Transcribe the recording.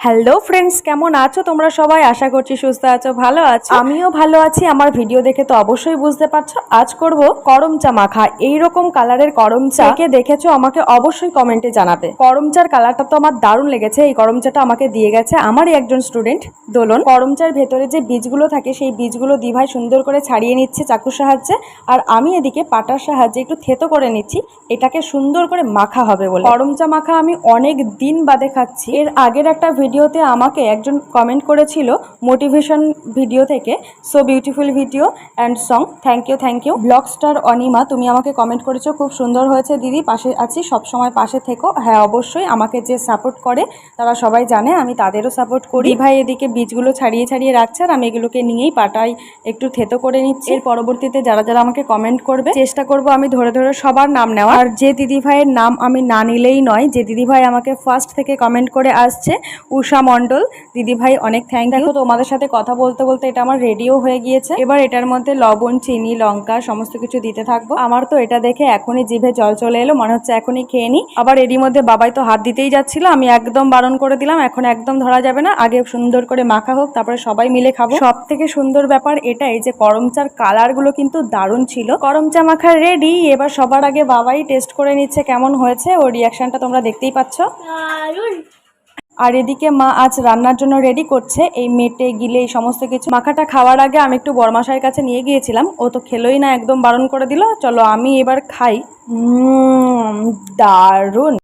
Hello friends কেমন আছো? তোমরা সবাই? আশা করছি সুস্থ আছো ভালো আছো? আমিও ভালো আছি। আমার ভিডিও দেখে তো অবশ্যই বুঝতে পারছ। আজ করব করম চা মাখা। এইরকম কালারের করম চা কে দেখেছ আমাকে অবশ্যই কমেন্টে জানাবে করম চার কালারটা তো আমার দারুণ লেগেছে। এই করম চাটা আমাকে দিয়ে গেছে আমারই একজন স্টুডেন্ট দোলন। করম চার ভেতরে যে বীজগুলো থাকে সেই বীজগুলো দিভাই সুন্দর করে ছাড়িয়ে নিচ্ছে চাকুর সাহায্যে। আর আমি এদিকে পাটার সাহায্যে একটু থেতো করে নিচ্ছি। এটাকে সুন্দর করে মাখা হবে বলে। করম চা মাখা আমি অনেক দিন বাদে খাচ্ছি। এর আগের একটা ভিডিওতে আমাকে একজন কমেন্ট করেছিল মোটিভেশন ভিডিও থেকে so beautiful video and song thank you thank you blog star Anima, তুমি আমাকে কমেন্ট করেছ, খুব সুন্দর হয়েছে দিদি, পাশে আছি সব সময় পাশে থেকো। হ্যাঁ অবশ্যই আমাকে যে সাপোর্ট করে, তারা সবাই জানে, আমি তাদেরও সাপোর্ট করি। ভাই এদিকে বীজগুলো ছাড়িয়ে ছাড়িয়ে রাখছে আর আমি এগুলোকে নিয়েই পাটাই একটু থেতো করে নিচ্ছি। এর পরবর্তীতে যারা যারা আমাকে কমেন্ট করবে, চেষ্টা করব আমি ধরে ধরে সবার নাম নেওয়া আর যে দিদি ভাইয়ের নাম আমি না নিলেই নয়, যে দিদি ভাই আমাকে ফার্স্ট থেকে কমেন্ট করে আসছে উষা মণ্ডল। দিদি ভাই অনেক থ্যাংক ইউ তোমাদের সাথে কথা বলতে বলতে এটা আমার রেডিও হয়ে গিয়েছে। এবার এটার মধ্যে লবণ, চিনি, লঙ্কা সমস্ত কিছু দিতে থাকব। আমার তো এটা দেখে এখনই জিভে জল চলে এলো, মনে হচ্ছে এখনই খেয়ে নি। আবার এরই মধ্যে বাবাই তো হাত দিতেই যাচ্ছিল, আমি একদম বারণ করে দিলাম, এখন একদম ধরা যাবে না। আগে সুন্দর করে মাখা হোক, তারপরে সবাই মিলে খাব। সব থেকে সুন্দর ব্যাপার এটাই যে করম চার কালারগুলো কিন্তু দারুণ ছিল। করম চা মাখা রেডি এবার সবার আগে বাবাই টেস্ট করে নিচ্ছে কেমন হয়েছে। ওর রিয়াকশনটা তোমরা দেখতেই পাচ্ছ। দারুণ। আর এদিকে মা আজ রান্নার জন্য রেডি করছে। এই মেটে, গিলে, এই সমস্ত কিছু। মাখাটা খাওয়ার আগে আমি একটু বরমাশাইয়ের কাছে নিয়ে গিয়েছিলাম। ও তো খেলোই না, একদম বারণ করে দিল। চলো আমি এবার খাই। দারুণ।